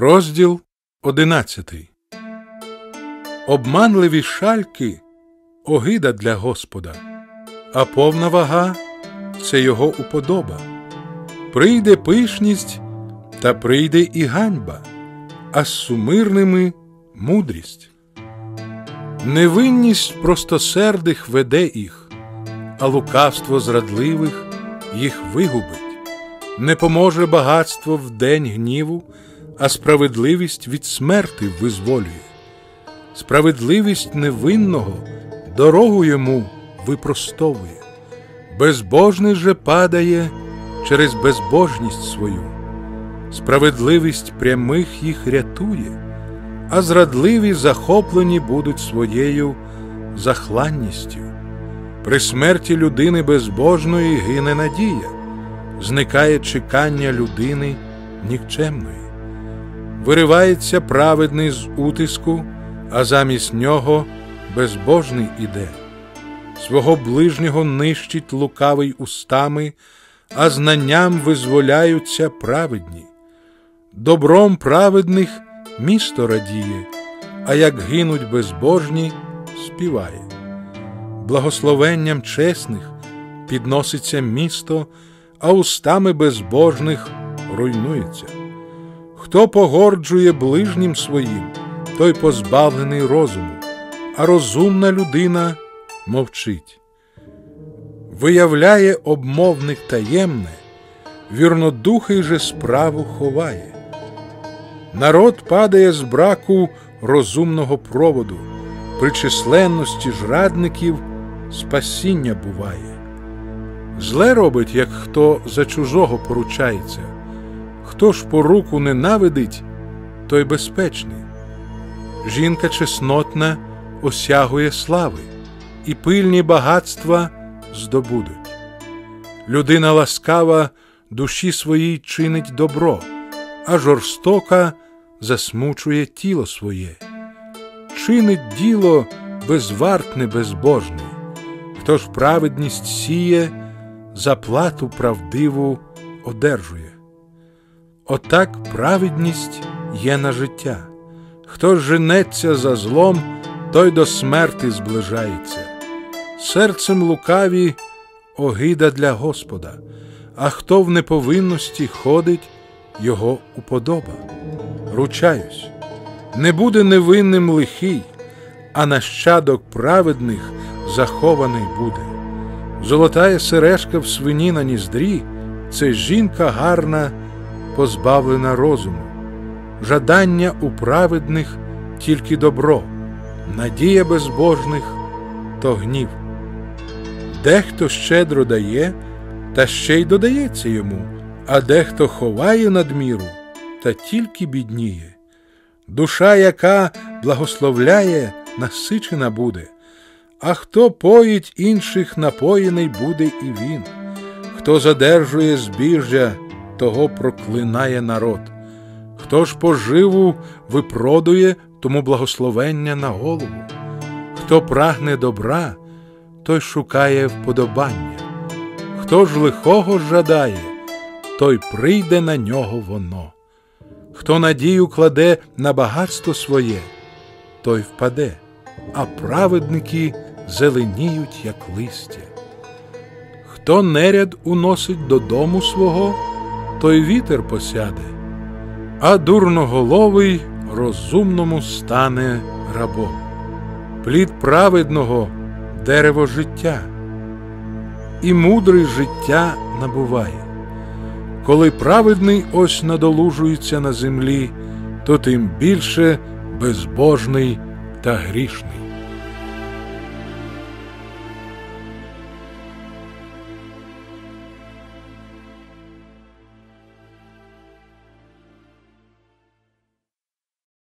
Розділ одинадцятий. Обманливі шальки огида для Господа, а повна вага це його уподоба. Прийде пишність, та прийде і ганьба, а з сумирними мудрість. Невинність простосердих веде їх, а лукавство зрадливих їх вигубить. Не поможе багатство в день гніву, а справедливість від смерти визволює. Справедливість невинного дорогу йому випростовує, безбожний же падає через безбожність свою, справедливість прямих їх рятує, а зрадливі захоплені будуть своєю захланністю. При смерті людини безбожної гине надія, зникає чекання людини нікчемної. Виривається праведний з утиску, а замість нього безбожний іде. Свого ближнього нищить лукавий устами, а знанням визволяються праведні. Добром праведних місто радіє, а як гинуть безбожні, співає. Благословенням чесних підноситься місто, а устами безбожних руйнується. Хто погорджує ближнім своїм, той позбавлений розуму, а розумна людина мовчить. Виявляє обмовник таємне, вірнодухий же справу ховає. Народ падає з браку розумного проводу, при численності жрадників спасіння буває. Зле робить, як хто за чужого поручається. Хто ж по руку ненавидить, той безпечний. Жінка чеснотна осягує слави, і пильні багатства здобудуть. Людина ласкава душі своїй чинить добро, а жорстока засмучує тіло своє. Чинить діло безвартне безбожний, хто ж праведність сіє, заплату правдиву одержує. Отак праведність є на життя. Хто женеться за злом, той до смерти зближається. Серцем лукаві огида для Господа, а хто в неповинності ходить, його уподоба. Ручаюсь, не буде невинним лихий, а нащадок праведних захований буде. Золотая сережка в свині на ніздрі це жінка гарна позбавлена розуму, жадання у праведних тільки добро, надія безбожних то гнів. Дехто щедро дає, та ще й додається йому, а дехто ховає надміру, та тільки бідніє. Душа, яка благословляє, насичена буде, а хто поїть інших, напоєний буде і він, хто задержує збіжжя того проклинає народ. Хто ж поживу випродує, тому благословення на голову. Хто прагне добра, той шукає вподобання. Хто ж лихого жадає, той прийде на нього воно. Хто надію кладе на багатство своє, той впаде, а праведники зеленіють, як листя. Хто неряд уносить додому свого, той вітер посяде, а дурноголовий розумному стане рабом. Плід праведного дерево життя, і мудрий життя набуває. Коли праведний ось надолужується на землі, то тим більше безбожний та грішний.